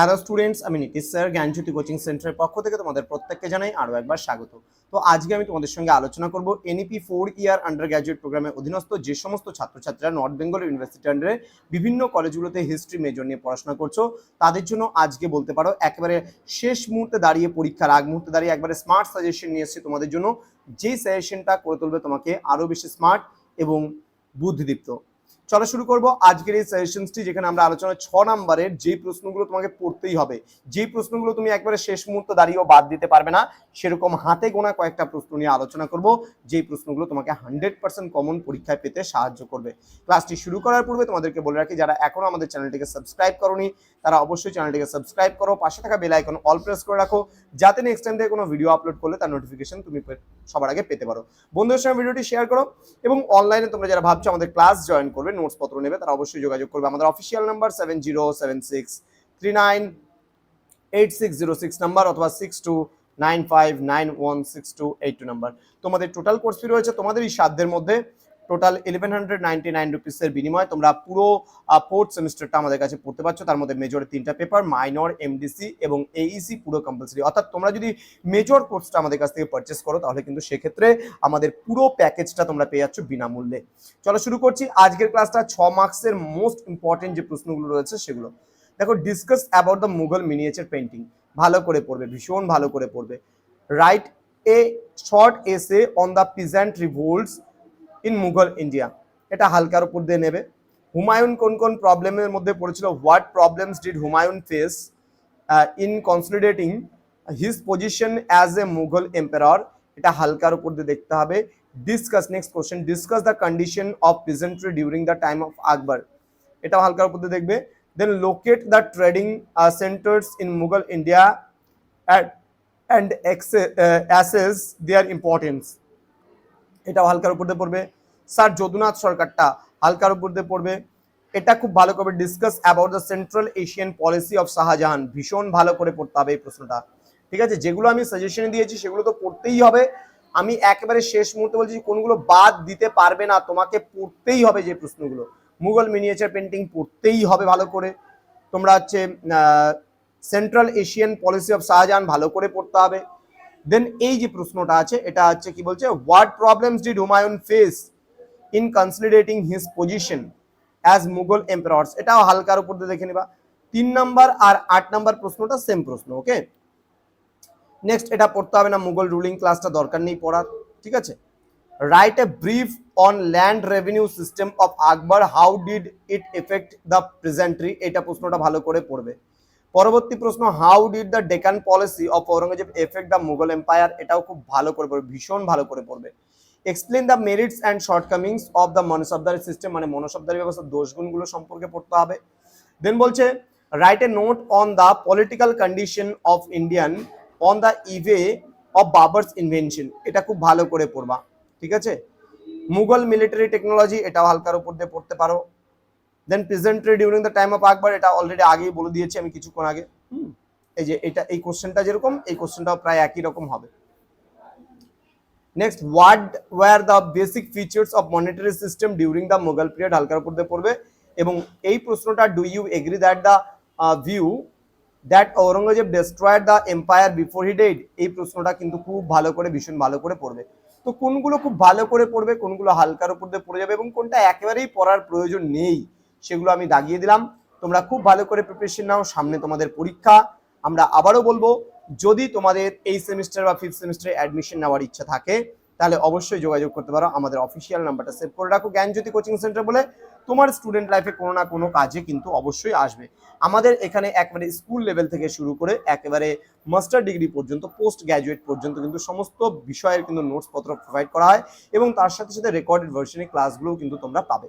Hello students, আমি Nitish sir, জ্ঞানজ্যোতি coaching সেন্টারের পক্ষ থেকে তোমাদের প্রত্যেককে জানাই আরও একবার স্বাগত। তো আজকে আমি তোমাদের সঙ্গে আলোচনা করব NEP four year undergraduate প্রোগ্রামের অধীনস্থ যে সমস্ত ছাত্রছাত্রীরা নর্থ বেঙ্গল ইউনিভার্সিটি আন্ডারে বিভিন্ন কলেজগুলোতে হিস্ট্রি মেজর নিয়ে পড়াশোনা করছ, তাদের জন্য আজকে বলতে পারো একেবারে শেষ মুহূর্তে দাঁড়িয়ে পরীক্ষার আগ মুহূর্তে দাঁড়িয়ে একবারে স্মার্ট সাজেশন নিয়ে এসেছি তোমাদের জন্য। যেই সাজেশনটা করে তুলবে তোমাকে আরও বেশি স্মার্ট এবং বুদ্ধিদীপ্ত। চলো শুরু করব আজকের এই সেশনসটি যেখানে আমরা আলোচনা ছ নাম্বারের যে প্রশ্নগুলো তোমাকে পড়তেই হবে। যে প্রশ্নগুলো তুমি একবারে শেষ মুহূর্তে দাঁড়িয়েও বাদ দিতে পারবে না, সেরকম হাতে গোনা কয়েকটা প্রশ্ন নিয়ে আলোচনা করব, যেই প্রশ্নগুলো তোমাকে হান্ড্রেড পার্সেন্ট কমন পরীক্ষায় পেতে সাহায্য করবে। ক্লাসটি শুরু করার পূর্বে তোমাদেরকে বলে রাখি, যারা এখনও আমাদের চ্যানেলটিকে সাবস্ক্রাইব করনি, তারা অবশ্যই চ্যানেলটিকে সাবস্ক্রাইব করো, পাশে থাকা বেল আইকন অল প্রেস করে রাখো, যাতে নেক্সট টাইম থেকে কোনো ভিডিও আপলোড করলে তার নোটিফিকেশন তুমি সবার আগে পেতে পারো। বন্ধুদের সঙ্গে ভিডিওটি শেয়ার করো, এবং অনলাইনে তোমরা যারা ভাবছ আমাদের ক্লাস জয়েন করবে নোটস পত্র নেবে, তারা অবশ্যই যোগাযোগ করবে। আমাদের official number seven zero seven six three nine eight six zero six number অথবা six two nine five nine one six two eight two number তোমাদের টোটাল কোর্স ফি রয়েছে, তোমাদের এই সাধ্যের মধ্যে total eleven hundred ninety nine রুপিসের বিনিময়ে তোমরা পুরো ফোর্থ সেমিস্টারটা আমাদের কাছে পড়তে পারছ। তার মধ্যে মেজর তিনটা পেপার মাইনর এমডিসি এবং এইসি পুরো কম্পালসারি অর্থাৎ তোমরা যদি মেজর কোর্সটা আমাদের কাছ থেকে পারচেস করো, তাহলে কিন্তু সেক্ষেত্রে আমাদের পুরো প্যাকেজটা তোমরা পেয়ে যাচ্ছ বিনামূল্যে। চলো শুরু করছি। আজকের ক্লাসটা ছ মার্কসের মোস্ট ইম্পর্টেন্ট যে প্রশ্নগুলো রয়েছে সেগুলো। দেখো discuss about the Mughal miniature painting ভালো করে পড়বে, ভীষণ ভালো করে পড়বে। Write a short essay on the peasant revolts in Mughal India এটা হালকার উপর দিয়ে নেবে। হুমায়ুন কোন কোন প্রবলেমের মধ্যে পড়েছিল? What problems did Humayun face in consolidating his position as a Mughal empire এটা হালকার উপর দিয়ে দেখতে হবে। Discuss next question discuss the condition of peasantry during the time of Akbar এটা হালকার উপর দিয়ে দেখবে। Then locate the trading centres in Mughal India and assess their importance এটাও হালকার উপর দিয়ে পড়বে। স্যার, যদুনাথ সরকারটা হালকার উপর দিয়ে পড়বে। এটা খুব ভালো করে discuss about the Central Asian policy of Shahjahan ভীষণ ভালো করে পড়তে হবে এই প্রশ্নটা। ঠিক আছে? যেগুলো আমি সাজেশনে দিয়েছি, সেগুলো তো পড়তেই হবে। আমি একেবারে শেষ মুহূর্তে বলছি কোনগুলো বাদ দিতে পারবে না, তোমাকে পড়তেই হবে যে প্রশ্নগুলো। মুঘল মিনিয়েচার পেন্টিং পড়তেই হবে ভালো করে। তোমরা হচ্ছে Central Asian policy of Shahjahan ভালো করে পড়তে হবে। দেন এই যে প্রশ্নটা আছে, এটা হচ্ছে কি বলছে what problems did Humayun face in consolidating his position as Mughal empires এটাও হালকার উপর দিয়ে দেখে নিবা। তিন নাম্বার আর আট নাম্বার প্রশ্নটা সেম প্রশ্ন ওকে নেক্সট এটা পড়তে হবে না মুঘল রুলিং ক্লাসটা দরকার নেই পড়ার, ঠিক আছে? Write a brief on land revenue system of Akbar how did it affect the peasantry এটা প্রশ্নটা ভালো করে পড়বে। পরবর্তী প্রশ্ন how did the Deccan policy of Aurangzeb affect the Mughal empire এটাও খুব ভালো করে পড়বে, ভীষণ ভালো করে পড়বে। Explain the merits and shortcomings of the mansabdari system মানে মনসবদারি ব্যবস্থা, দোষগুণগুলো সম্পর্কে পড়তে হবে। দেন বলছে write a note on the political condition of Indian on the eve of Babur's invention এটা খুব ভালো করে পড়বা, ঠিক আছে? মুঘল মিলিটারি টেকনোলজি এটাও হালকার উপর দিয়ে পড়তে পারো। Then peasantry during the time of Akbar এটা অলরেডি আগেই বলে দিয়েছি আমি কিছুক্ষণ আগে। হুম। এই যে এটা এই কোশ্চেনটা যেরকম এই কোশ্চেনটাও প্রায় একই রকম হবে। Next what were the basic features of monetary system during the Mughal period হালকার উপর দিয়ে পড়বে। এবং এই প্রশ্নটা do you agree that the view that Aurangzeb destroyed the empire before he died এই প্রশ্নটা কিন্তু খুব ভালো করে ভীষণ ভালো করে পড়বে। তো কোনগুলো খুব ভালো করে পড়বে কোনগুলো হালকার উপর দিয়ে পড়ে যাবে এবং কোনটা একেবারেই পড়ার প্রয়োজন নেই? সেগুলো আমি দাগিয়ে দিলাম। তোমরা খুব ভালো করে প্রিপারেশন নাও, সামনে তোমাদের পরীক্ষা। আমরা আবারও বলব, যদি তোমাদের এই সেমিস্টার বা ফিফথ সেমিস্টারে অ্যাডমিশন নেওয়ার ইচ্ছা থাকে, তাহলে অবশ্যই যোগাযোগ করতে পারো। আমাদের অফিসিয়াল নাম্বারটা সেভ করে রাখো জ্ঞানজ্যোতি কোচিং সেন্টার বলে। তোমার স্টুডেন্ট লাইফে কোনো না কোনো কাজে কিন্তু অবশ্যই আসবে। আমাদের এখানে একবারে স্কুল লেভেল থেকে শুরু করে একেবারে মাস্টার ডিগ্রি পর্যন্ত পোস্ট গ্র্যাজুয়েট পর্যন্ত কিন্তু সমস্ত বিষয়ের কিন্তু নোটস পত্র প্রোভাইড করা হয় এবং তার সাথে সাথে রেকর্ডেড ভার্সনে ক্লাসগুলোও কিন্তু তোমরা পাবে।